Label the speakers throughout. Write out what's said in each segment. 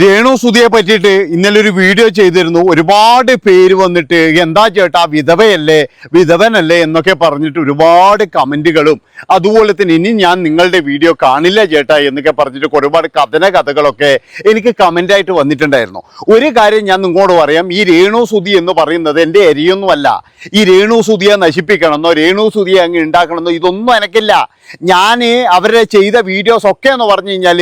Speaker 1: രേണു സുധിയെ പറ്റിയിട്ട് ഇന്നലെ ഒരു വീഡിയോ ചെയ്തിരുന്നു. ഒരുപാട് പേര് വന്നിട്ട് എന്താ ചേട്ടാ വിധവയല്ലേ? വിധവനല്ലേ? എന്നൊക്കെ പറഞ്ഞിട്ട് ഒരുപാട് കമന്റുകളും അതുപോലെ തന്നെ ഇനി ഞാൻ നിങ്ങളുടെ വീഡിയോ കാണില്ല ചേട്ടാ എന്നൊക്കെ പറഞ്ഞിട്ട് ഒരുപാട് കഥന കഥകളൊക്കെ എനിക്ക് കമന്റായിട്ട് വന്നിട്ടുണ്ടായിരുന്നു. ഒരു കാര്യം ഞാൻ നിങ്ങളോട് പറയാം. ഈ രേണു സുധി എന്ന് പറയുന്നത് എന്റെ എരിയൊന്നുമല്ല ഈ രേണു സുധിയെ നശിപ്പിക്കണമെന്നോ രേണു സുധിയെ അങ്ങ് ഉണ്ടാക്കണമെന്നോ ഇതൊന്നും എനിക്കില്ല. ഞാൻ അവരെ ചെയ്ത വീഡിയോസ് ഒക്കെ എന്ന് പറഞ്ഞു കഴിഞ്ഞാൽ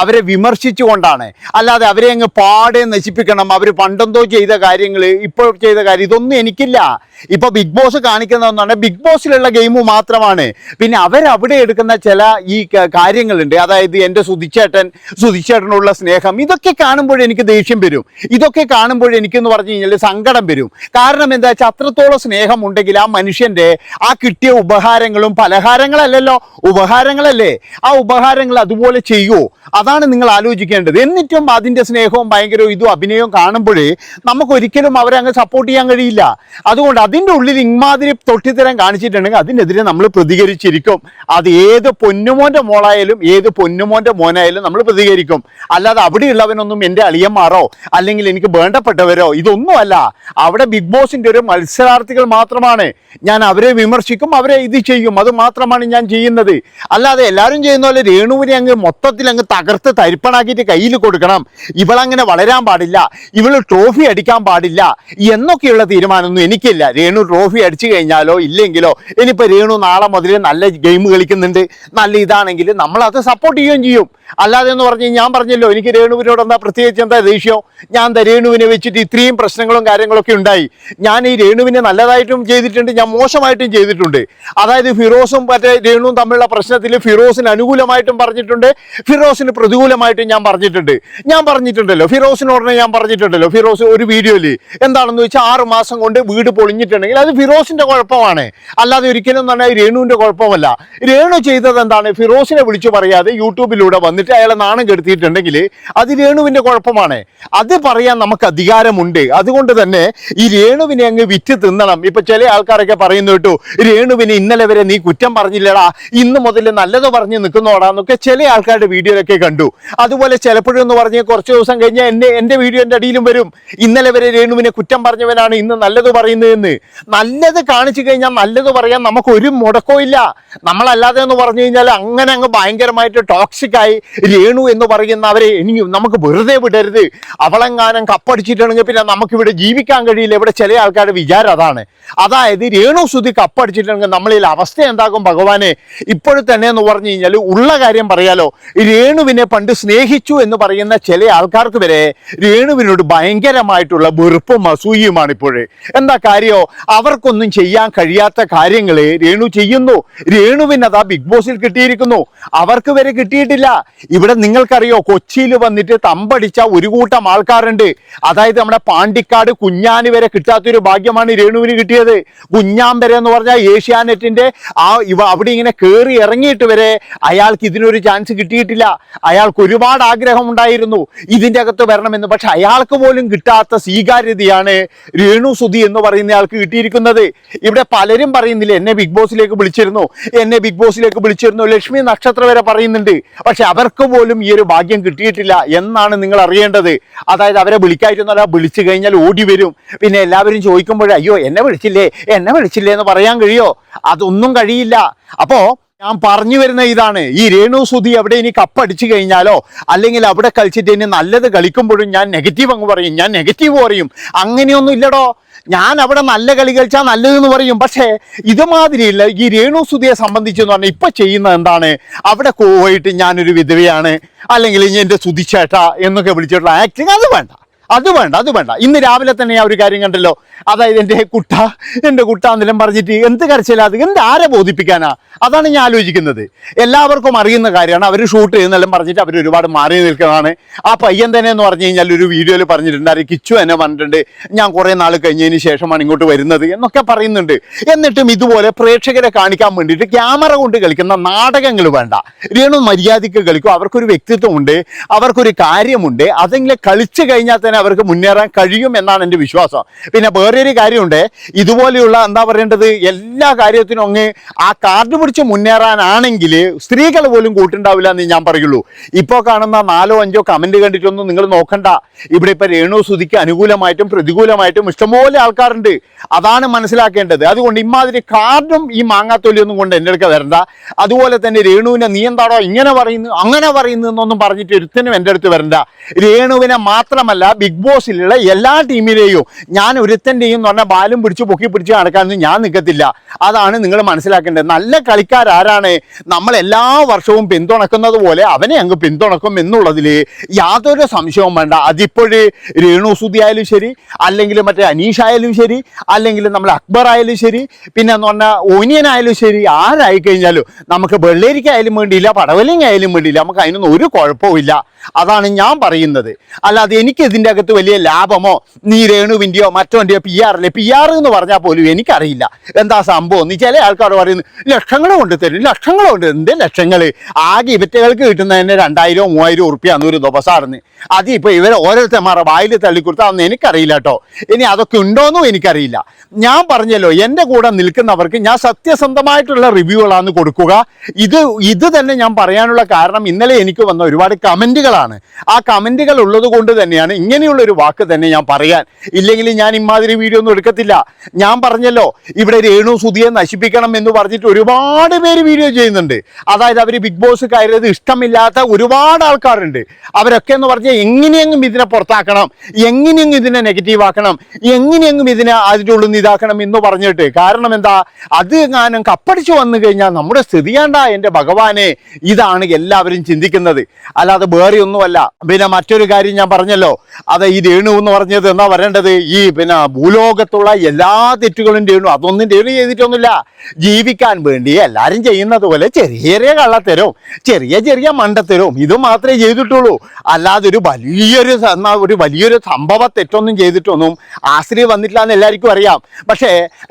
Speaker 1: അവരെ വിമർശിച്ചുകൊണ്ടാണ്. അല്ലാതെ അവരെ അങ്ങ് പാടെ നശിപ്പിക്കണം. അവർ പണ്ടെന്തോ ചെയ്ത കാര്യങ്ങൾ ഇപ്പോൾ ചെയ്ത കാര്യം ഇതൊന്നും എനിക്കില്ല. ഇപ്പൊ ബിഗ് ബോസ് കാണിക്കുന്നതെന്നാണ് ബിഗ് ബോസിലുള്ള ഗെയിം മാത്രമാണ്. പിന്നെ അവരവിടെ എടുക്കുന്ന ചില ഈ കാര്യങ്ങളുണ്ട്. അതായത് എന്റെ സുധിച്ചേട്ടൻ സുധിച്ചേട്ടനുള്ള സ്നേഹം. ഇതൊക്കെ കാണുമ്പോൾ എനിക്ക് ദേഷ്യം വരും. ഇതൊക്കെ കാണുമ്പോൾ എനിക്കെന്ന് പറഞ്ഞു കഴിഞ്ഞാൽ സങ്കടം വരും. കാരണം എന്താ വെച്ചാൽ അത്രത്തോളം സ്നേഹം ഉണ്ടെങ്കിൽ ആ മനുഷ്യന്റെ ആ കിട്ടിയ ഉപഹാരങ്ങളും പലഹാരങ്ങളല്ലല്ലോ. ഉപഹാരങ്ങളല്ലേ. ആ ഉപഹാരങ്ങൾ അതുപോലെ ചെയ്യുമോ അതാണ് നിങ്ങൾ ആലോചിക്കേണ്ടത്. എന്നിട്ടും അതിന്റെ സ്നേഹവും ഭയങ്കര ഇതും അഭിനയവും കാണുമ്പോഴേ നമുക്കൊരിക്കലും അവരെ അങ്ങ് സപ്പോർട്ട് ചെയ്യാൻ കഴിയില്ല. അതുകൊണ്ട് അതിന്റെ ഉള്ളിൽ ഇമാതിരി തൊട്ടിത്തരം കാണിച്ചിട്ടുണ്ടെങ്കിൽ അതിനെതിരെ നമ്മൾ പ്രതികരിച്ചിരിക്കും. അത് ഏത് പൊന്നുമോന്റെ മോളായാലും ഏത് പൊന്നുമോന്റെ മോനായാലും നമ്മൾ പ്രതികരിക്കും. അല്ലാതെ അവിടെയുള്ളവനൊന്നും എന്റെ അളിയന്മാരോ അല്ലെങ്കിൽ എനിക്ക് വേണ്ടപ്പെട്ടവരോ ഇതൊന്നുമല്ല. അവിടെ ബിഗ് ബോസിന്റെ ഒരു മത്സരാർത്ഥികൾ മാത്രമാണ്. ഞാൻ അവരെ വിമർശിക്കും അവരെ ഇത് ചെയ്യും. അത് മാത്രമാണ് ഞാൻ ചെയ്യുന്നത്. അല്ലാതെ എല്ലാവരും ചെയ്യുന്ന പോലെ രേണുവിനെ അങ്ങ് മൊത്തത്തിൽ അങ്ങ് തകർത്ത് തരിപ്പണാക്കിയിട്ട് കയ്യിൽ കൊടുക്കണം. ഇവളങ്ങനെ വളരാൻ പാടില്ല ഇവൾ ട്രോഫി അടിക്കാൻ പാടില്ല എന്നൊക്കെയുള്ള തീരുമാനമൊന്നും എനിക്കില്ല. രേണു ട്രോഫി അടിച്ചു കഴിഞ്ഞാലോ ഇല്ലെങ്കിലോ ഇനിയിപ്പോൾ രേണു നാളെ മുതൽ നല്ല ഗെയിം കളിക്കുന്നുണ്ട്. നല്ല ഇതാണെങ്കിൽ നമ്മളത് സപ്പോർട്ട് ചെയ്യുകയും ചെയ്യും. അല്ലാതെ എന്ന് പറഞ്ഞ് ഞാൻ പറഞ്ഞല്ലോ എനിക്ക് രേണുവിനോട് എന്താ പ്രത്യേകിച്ച് എന്താ ദേഷ്യം? ഞാൻ എന്താ രേണുവിനെ വെച്ചിട്ട് ഇത്രയും പ്രശ്നങ്ങളും കാര്യങ്ങളൊക്കെ ഉണ്ടായി. ഞാൻ ഈ രേണുവിനെ നല്ലതായിട്ടും ചെയ്തിട്ടുണ്ട് ഞാൻ മോശമായിട്ടും ചെയ്തിട്ടുണ്ട്. അതായത് ഫിറോസും മറ്റേ രേണുവും തമ്മിലുള്ള പ്രശ്നത്തിൽ ഫിറോസിന് അനുകൂലമായിട്ടും പറഞ്ഞിട്ടുണ്ട് ഫിറോസിന് പ്രതികൂലമായിട്ടും ഞാൻ പറഞ്ഞിട്ടുണ്ട്. ഞാൻ പറഞ്ഞിട്ടുണ്ടല്ലോ ഫിറോസിനോടനെ ഞാൻ പറഞ്ഞിട്ടുണ്ടല്ലോ ഫിറോസ് ഒരു വീഡിയോയിൽ എന്താണെന്ന് വെച്ചാൽ ആറ് മാസം കൊണ്ട് വീട് പൊളിഞ്ഞിട്ടുണ്ടെങ്കിൽ അത് ഫിറോസിന്റെ കുഴപ്പമാണ്. അല്ലാതെ ഒരിക്കലും തന്നെ രേണുവിന്റെ കുഴപ്പമല്ല. രേണു ചെയ്തത് എന്താണ്? ഫിറോസിനെ വിളിച്ചു പറയാതെ യൂട്യൂബിലൂടെ വന്നിട്ട് അയാളെ നാണം കെടുത്തിയിട്ടുണ്ടെങ്കിൽ അത് രേണുവിന്റെ കുഴപ്പമാണ്. അത് പറയാൻ നമുക്ക് അധികാരമുണ്ട്. അതുകൊണ്ട് തന്നെ ഈ രേണുവിനെ അങ്ങ് വിറ്റ് തിന്നണം. ഇപ്പൊ ചില ആൾക്കാരൊക്കെ പറയുന്നു കേട്ടു രേണുവിനെ ഇന്നലെ വരെ നീ കുറ്റം പറഞ്ഞില്ലടാ. ഇന്ന് മുതൽ നല്ലത് പറഞ്ഞ് നിൽക്കുന്നോടാ എന്നൊക്കെ ചില ആൾക്കാരുടെ വീഡിയോയിലൊക്കെ കണ്ടു. അതുപോലെ ചിലപ്പോഴും എന്ന് പറഞ്ഞ് കുറച്ച് ദിവസം കഴിഞ്ഞാൽ എന്റെ എന്റെ വീഡിയോന്റെ അടിയിലും വരും. ഇന്നലെ വരെ രേണുവിനെ കുറ്റം പറഞ്ഞവനാണ് ഇന്ന് നല്ലത് പറയുന്നതെന്ന്. നല്ലത് കാണിച്ചു കഴിഞ്ഞാൽ നല്ലത് പറയാൻ നമുക്ക് ഒരു മുടക്കവും ഇല്ല. നമ്മളല്ലാതെ എന്ന് പറഞ്ഞു കഴിഞ്ഞാൽ അങ്ങനെ അങ്ങ് ഭയങ്കരമായിട്ട് ടോക്സിക് ആയി രേണു എന്ന് പറയുന്ന അവരെ ഇനി നമുക്ക് വെറുതെ വിടരുത്. അവളെങ്ങാനും കപ്പടിച്ചിട്ടുണ്ടെങ്കിൽ പിന്നെ നമുക്ക് ഇവിടെ ജീവിക്കാൻ കഴിയില്ല. ഇവിടെ ചില ആൾക്കാരുടെ വിചാരം അതാണ്. അതായത് രേണു സുധി കപ്പടിച്ചിട്ടുണ്ടെങ്കിൽ നമ്മളിൽ അവസ്ഥ എന്താകും ഭഗവാനെ? ഇപ്പോഴത്തന്നെ എന്ന് പറഞ്ഞു കഴിഞ്ഞാൽ ഉള്ള കാര്യം പറയാലോ. രേണുവിനെ പണ്ട് സ്നേഹിച്ചു എന്ന് പറയുന്ന ചില ആൾക്കാർക്ക് വരെ രേണുവിനോട് ഭയങ്കരമായിട്ടുള്ള വെറുപ്പും അസൂയയുമാണ് ഇപ്പോഴേ എന്താ കാര്യോ? അവർക്കൊന്നും ചെയ്യാൻ കഴിയാത്ത കാര്യങ്ങൾ രേണു ചെയ്യുന്നു. രേണുവിന് അതാ ബിഗ് ബോസിൽ കിട്ടിയിരിക്കുന്നു. അവർക്ക് വരെ കിട്ടിയിട്ടില്ല. ഇവിടെ നിങ്ങൾക്കറിയോ കൊച്ചിയിൽ വന്നിട്ട് തമ്പടിച്ച ഒരു കൂട്ടം ആൾക്കാരുണ്ട്. അതായത് നമ്മുടെ പാണ്ടിക്കാട് കുഞ്ഞാന് വരെ കിട്ടാത്തൊരു ഭാഗ്യമാണ് രേണുവിന് കിട്ടിയത്. കുഞ്ഞാൻ വരെ എന്ന് പറഞ്ഞാൽ ഏഷ്യാനെറ്റിന്റെ ആ ഇവ അവിടെ ഇങ്ങനെ കയറി ഇറങ്ങിയിട്ട് വരെ അയാൾക്ക് ഇതിനൊരു ചാൻസ് കിട്ടിയിട്ടില്ല. അയാൾക്ക് ഒരുപാട് ആഗ്രഹം ഉണ്ടായിരുന്നു ഇതിന്റെ അകത്ത് വരണമെന്ന്. പക്ഷെ അയാൾക്ക് പോലും കിട്ടാത്ത സ്വീകാര്യതയാണ് രേണു സുധി എന്ന് പറയുന്ന ആൾക്ക് കിട്ടിയിരിക്കുന്നത്. ഇവിടെ പലരും പറയുന്നില്ല എന്നെ ബിഗ് ബോസിലേക്ക് വിളിച്ചിരുന്നു എന്നെ ബിഗ് ബോസിലേക്ക് വിളിച്ചിരുന്നു ലക്ഷ്മി നക്ഷത്ര വരെ പറയുന്നുണ്ട്. പക്ഷെ അവർക്ക് പോലും ഈ ഒരു ഭാഗ്യം കിട്ടിയിട്ടില്ല എന്നാണ് നിങ്ങൾ അറിയേണ്ടത്. അതായത് അവരെ വിളിക്കായിരുന്നല്ല വിളിച്ചു കഴിഞ്ഞാൽ ഓടി വരും. പിന്നെ എല്ലാവരും ചോദിക്കുമ്പോഴേ അയ്യോ എന്നെ വിളിച്ചില്ലേ? എന്നെ വിളിച്ചില്ലേ? എന്ന് പറയാൻ കഴിയോ? അതൊന്നും കഴിയില്ല. അപ്പോ ഞാൻ പറഞ്ഞു വരുന്ന ഇതാണ്. ഈ രേണു സുധി അവിടെ ഇനി കപ്പടിച്ചു കഴിഞ്ഞാലോ അല്ലെങ്കിൽ അവിടെ കളിച്ചിട്ട് ഇനി നല്ലത് കളിക്കുമ്പോഴും ഞാൻ നെഗറ്റീവ് അങ്ങ് പറയും ഞാൻ നെഗറ്റീവ് പറയും. അങ്ങനെയൊന്നും ഇല്ലടോ. ഞാൻ അവിടെ നല്ല കളി കളിച്ചാൽ നല്ലതെന്ന് പറയും. പക്ഷേ ഇതുമാതിരിയില്ല. ഈ രേണു സുധിയെ സംബന്ധിച്ചെന്ന് പറഞ്ഞാൽ ഇപ്പം ചെയ്യുന്നത് എന്താണ്? അവിടെ പോയിട്ട് ഞാനൊരു വിധവയാണ്. അല്ലെങ്കിൽ എന്റെ സുധിച്ചേട്ട എന്നൊക്കെ വിളിച്ചിട്ടുള്ള ആക്ടിങ് അത് വേണ്ട. അത് വേണ്ട അത് വേണ്ട. ഇന്ന് രാവിലെ തന്നെ ഞാൻ ഒരു കാര്യം കണ്ടല്ലോ. അതായത് എന്റെ കുട്ട എന്റെ കുട്ട എന്നെല്ലാം പറഞ്ഞിട്ട് എന്ത് കരച്ചില്ല അത്? എന്ത് ആരെ ബോധിപ്പിക്കാനാ? അതാണ് ഞാൻ ആലോചിക്കുന്നത്. എല്ലാവർക്കും അറിയുന്ന കാര്യമാണ്. അവർ ഷൂട്ട് ചെയ്യുന്നെല്ലാം പറഞ്ഞിട്ട് അവർ ഒരുപാട് മാറി നിൽക്കുന്നതാണ് ആ പയ്യൻ തന്നെ എന്ന് പറഞ്ഞു കഴിഞ്ഞാൽ ഒരു വീഡിയോയിൽ പറഞ്ഞിട്ടുണ്ട്. ആര് കിച്ചു എന്നെ പറഞ്ഞിട്ടുണ്ട്. ഞാൻ കുറേ നാൾ കഴിഞ്ഞതിന് ശേഷമാണ് ഇങ്ങോട്ട് വരുന്നത് എന്നൊക്കെ പറയുന്നുണ്ട്. എന്നിട്ടും ഇതുപോലെ പ്രേക്ഷകരെ കാണിക്കാൻ വേണ്ടിയിട്ട് ക്യാമറ കൊണ്ട് കളിക്കുന്ന നാടകങ്ങൾ വേണ്ട. രേണു മര്യാദയ്ക്ക് കളിക്കും. അവർക്കൊരു വ്യക്തിത്വമുണ്ട്. അവർക്കൊരു കാര്യമുണ്ട്. അതെങ്കിലും കളിച്ചു കഴിഞ്ഞാൽ തന്നെ അവർക്ക് മുന്നേറാൻ കഴിയും എന്നാണ് എന്റെ വിശ്വാസം. പിന്നെ വേറൊരു കാര്യമുണ്ട്. ഇതുപോലെയുള്ള എന്താ പറയേണ്ടത്? എല്ലാ കാര്യത്തിനും അങ്ങ് ആ കാർഡ് പിടിച്ച് മുന്നേറാനാണെങ്കിൽ സ്ത്രീകൾ പോലും കൂട്ടുണ്ടാവില്ല എന്ന് ഞാൻ പറയുള്ളൂ. ഇപ്പോൾ കാണുന്ന നാലോ അഞ്ചോ കമന്റ് കണ്ടിട്ടൊന്നും നിങ്ങൾ നോക്കണ്ട. ഇവിടെ ഇപ്പോൾ രേണു സുതിക്ക് അനുകൂലമായിട്ടും പ്രതികൂലമായിട്ടും ഇഷ്ടംപോലെ ആൾക്കാരുണ്ട്. അതാണ് മനസ്സിലാക്കേണ്ടത്. അതുകൊണ്ട് ഇമാതിരി കാർഡും ഈ മാങ്ങാത്തൊലിയൊന്നും കൊണ്ട് എന്റെ അടുക്ക വരണ്ട. അതുപോലെ തന്നെ രേണുവിനെ നീ എന്താണോ ഇങ്ങനെ പറയുന്നു അങ്ങനെ പറയുന്നു എന്നൊന്നും പറഞ്ഞിട്ട് ഒരുത്തനും എന്റെ അടുത്ത് വരണ്ട. രേണുവിനെ മാത്രമല്ല ബിഗ് ബോസിലുള്ള എല്ലാ ടീമിലെയും ഞാൻ ഒരുത്തന്റെയും എന്ന് പറഞ്ഞാൽ ബാലും പിടിച്ച് പൊക്കി പിടിച്ച് നടക്കാനൊന്നും ഞാൻ നിൽക്കത്തില്ല. അതാണ് നിങ്ങൾ മനസ്സിലാക്കേണ്ടത്. നല്ല കളിക്കാരാരാണ് നമ്മൾ എല്ലാ വർഷവും പിന്തുണക്കുന്നത് പോലെ അവനെ അങ്ങ് പിന്തുണക്കും എന്നുള്ളതിൽ യാതൊരു സംശയവും വേണ്ട. അതിപ്പോഴ് രേണു സുധി ആയാലും ശരി അല്ലെങ്കിൽ മറ്റേ അനീഷ് ആയാലും ശരി അല്ലെങ്കിൽ നമ്മൾ അക്ബർ ആയാലും ശരി പിന്നെ എന്ന് പറഞ്ഞാൽ ഓനിയൻ ആയാലും ശരി ആരായി കഴിഞ്ഞാലും നമുക്ക് വെള്ളേരിക്കായാലും വേണ്ടിയില്ല പടവലിങ്ങായാലും വേണ്ടിയില്ല നമുക്ക് അതിനൊന്നും ഒരു കുഴപ്പമില്ല അതാണ് ഞാൻ പറയുന്നത്. അല്ലാതെ എനിക്ക് അകത്ത് വലിയ ലാഭമോ നീ രേണുവിന്റെയോ മറ്റോന്റെയോ പി ആറിലെ പി ആർ എന്ന് പറഞ്ഞാൽ പോലും എനിക്കറിയില്ല. എന്താ സംഭവം? നീ ചില ആൾക്കാർ പറയുന്നു ലക്ഷങ്ങൾ കൊണ്ട് തരും ലക്ഷങ്ങൾ കൊണ്ട് എന്ത് ലക്ഷങ്ങൾ ആകെ ഇവറ്റകൾക്ക് കിട്ടുന്നതിന് രണ്ടായിരോ മൂവായിരോ ഉറുപ്പ്യ ഒരു ദിവസമാണെന്ന് അത് ഇപ്പോൾ ഇവരെ ഓരോരുത്തന്മാരുടെ വായിൽ തള്ളിക്കൊടുത്താന്ന് എനിക്കറിയില്ല കേട്ടോ. ഇനി അതൊക്കെ ഉണ്ടോയെന്നും എനിക്കറിയില്ല. ഞാൻ പറഞ്ഞല്ലോ എന്റെ കൂടെ നിൽക്കുന്നവർക്ക് ഞാൻ സത്യസന്ധമായിട്ടുള്ള റിവ്യൂകളാണ് കൊടുക്കുക. ഇത് ഇത് തന്നെ ഞാൻ പറയാനുള്ള കാരണം ഇന്നലെ എനിക്ക് വന്ന ഒരുപാട് കമന്റുകളാണ് ആ കമന്റുകൾ ഉള്ളത് കൊണ്ട് തന്നെയാണ് ഇങ്ങനെയുള്ള ഒരു വാക്ക് തന്നെ ഞാൻ പറയാൻ. ഇല്ലെങ്കിൽ ഞാൻ ഇമാതിരി വീഡിയോ ഒന്നും എടുക്കത്തില്ല. ഞാൻ പറഞ്ഞല്ലോ ഇവിടെ രേണു സുധിയെ നശിപ്പിക്കണം എന്ന് പറഞ്ഞിട്ട് ഒരുപാട് പേര് വീഡിയോ ചെയ്യുന്നുണ്ട്. അതായത് അവർ ബിഗ് ബോസ് കയറിയത് ഇഷ്ടമില്ലാത്ത ഒരുപാട് ആൾക്കാരുണ്ട്. അവരൊക്കെ എന്ന് പറഞ്ഞാൽ എങ്ങനെയെങ്കിലും ഇതിനെ പുറത്താക്കണം എങ്ങനെയെങ്കിലും ഇതിനെ നെഗറ്റീവ് ആക്കണം എങ്ങനെയെങ്കിലും ഇതിനെ അതിന്റെ ഉള്ളിൽ ഇതാക്കണം എന്ന് പറഞ്ഞിട്ട്. കാരണം എന്താ? അത് ഞാനും കപ്പടിച്ചു വന്നു കഴിഞ്ഞാൽ നമ്മുടെ സ്ഥിതിയാണ്ട എന്റെ ഭഗവാനെ ഇതാണ് എല്ലാവരും ചിന്തിക്കുന്നത്. അല്ലാതെ വേറെ ഒന്നുമല്ല പിന്നെ മറ്റൊരു കാര്യം ഞാൻ പറഞ്ഞല്ലോ. അത് ഈ രേണു എന്ന് പറഞ്ഞത് എന്താ പറയേണ്ടത് ഈ പിന്നെ ഭൂലോകത്തുള്ള എല്ലാ തെറ്റുകളും രേണു. അതൊന്നും രേണു ചെയ്തിട്ടൊന്നുമില്ല. ജീവിക്കാൻ വേണ്ടി എല്ലാവരും ചെയ്യുന്നത് പോലെ ചെറിയ ചെറിയ കള്ളത്തരവും ചെറിയ ചെറിയ മണ്ടത്തരവും ഇത് മാത്രമേ ചെയ്തിട്ടുള്ളൂ. അല്ലാതെ ഒരു വലിയൊരു എന്നാ ഒരു വലിയൊരു സംഭവ തെറ്റൊന്നും ചെയ്തിട്ടൊന്നും ആശ്രയം വന്നിട്ടില്ല എന്ന് എല്ലാവർക്കും അറിയാം. പക്ഷേ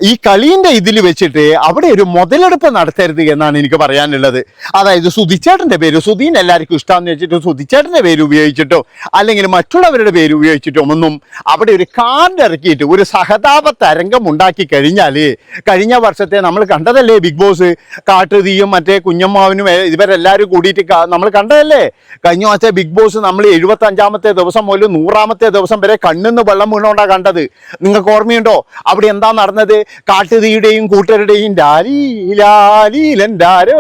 Speaker 1: ഈ കളീന്റെ ഇതിൽ വെച്ചിട്ട് അവിടെ ഒരു മുതലെടുപ്പ് നടത്തരുത് എന്നാണ് എനിക്ക് പറയാനുള്ളത്. അതായത് സുധിച്ചേട്ടന്റെ പേര് സുധീൻ എല്ലാവർക്കും ഇഷ്ടമാണെന്ന് വെച്ചിട്ട് സുധിച്ചേട്ടന്റെ പേര് ഉപയോഗിച്ചിട്ടോ അല്ലെങ്കിൽ മറ്റുള്ളവരുടെ പേര് ഉപയോഗിച്ചിട്ടോ ഒന്നും അവിടെ ഒരു കാർഡ് ഇറക്കിയിട്ട് ഒരു സഹതാപ തരംഗം ഉണ്ടാക്കി കഴിഞ്ഞാൽ കഴിഞ്ഞ വർഷത്തെ നമ്മൾ കണ്ടതല്ലേ ബിഗ് ബോസ് കാട്ടുതീയും മറ്റേ കുഞ്ഞമ്മാവിനും ഇവരെല്ലാവരും കൂടിയിട്ട് നമ്മൾ കണ്ടതല്ലേ? കഴിഞ്ഞ വർഷത്തെ ബിഗ് ബോസ് നമ്മൾ എഴുപത്തി അഞ്ചാമത്തെ ദിവസം മുതൽ നൂറാമത്തെ ദിവസം വരെ കണ്ണിന്ന് വെള്ളം വീണോണ്ടാ കണ്ടത്. നിങ്ങൾക്ക് ഓർമ്മയുണ്ടോ? അവിടെ എന്താ നടന്നത്? കാട്ടുതീയുടെയും കൂട്ടരുടെയും ഡാലി ലാലീലൻ ഡാരോ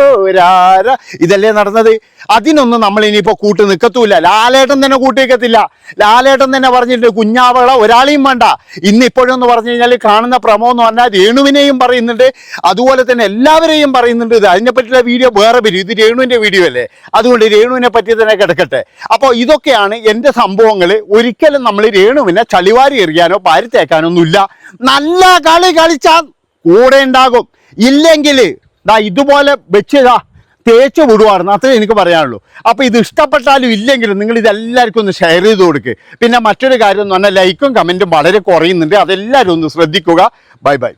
Speaker 1: ഇതല്ലേ നടന്നത്? അതിനൊന്നും നമ്മൾ ഇനിയിപ്പോ കൂട്ട് നിൽക്കത്തൂല ലാലേട്ടൻ തന്നെ കൂട്ടി നിൽക്കത്തില്ല ലാലേട്ടൻ തന്നെ പറഞ്ഞിട്ട് കുഞ്ഞാവള ഒരാളെയും വേണ്ട. ഇന്ന് എന്ന് പറഞ്ഞു കഴിഞ്ഞാൽ കാണുന്ന പ്രമോ എന്ന് പറഞ്ഞാൽ രേണുവിനെയും പറയുന്നുണ്ട്. അതുപോലെ തന്നെ എല്ലാവരെയും പറയുന്നുണ്ട്. ഇത് അതിനെ പറ്റിയുള്ള വീഡിയോ വേറെ വരും. ഇത് രേണുവിന്റെ വീഡിയോ അല്ലേ? അതുകൊണ്ട് രേണുവിനെ പറ്റി തന്നെ കിടക്കട്ടെ. അപ്പോൾ ഇതൊക്കെയാണ് എന്റെ സംഭവങ്ങൾ ഒരിക്കലും നമ്മൾ രേണുവിനെ ചളിവാരി എറിയാനോ പാരി തേക്കാനൊന്നുമില്ല നല്ല കളി കളിച്ചാൽ കൂടെ ഉണ്ടാകും. ഇല്ലെങ്കിൽ ദാ ഇതുപോലെ വെച്ചതാ തേച്ച് വിടുവായിരുന്നു അത്രേ എനിക്ക് പറയാനുള്ളൂ. അപ്പോൾ ഇത് ഇഷ്ടപ്പെട്ടാലും ഇല്ലെങ്കിലും നിങ്ങൾ ഇതെല്ലാവർക്കും ഒന്ന് ഷെയർ ചെയ്ത് കൊടുക്കുക പിന്നെ മറ്റൊരു കാര്യം എന്ന് പറഞ്ഞാൽ ലൈക്കും കമന്റും വളരെ കുറയുന്നുണ്ട്. അതെല്ലാവരും ഒന്ന് ശ്രദ്ധിക്കുക. Bye bye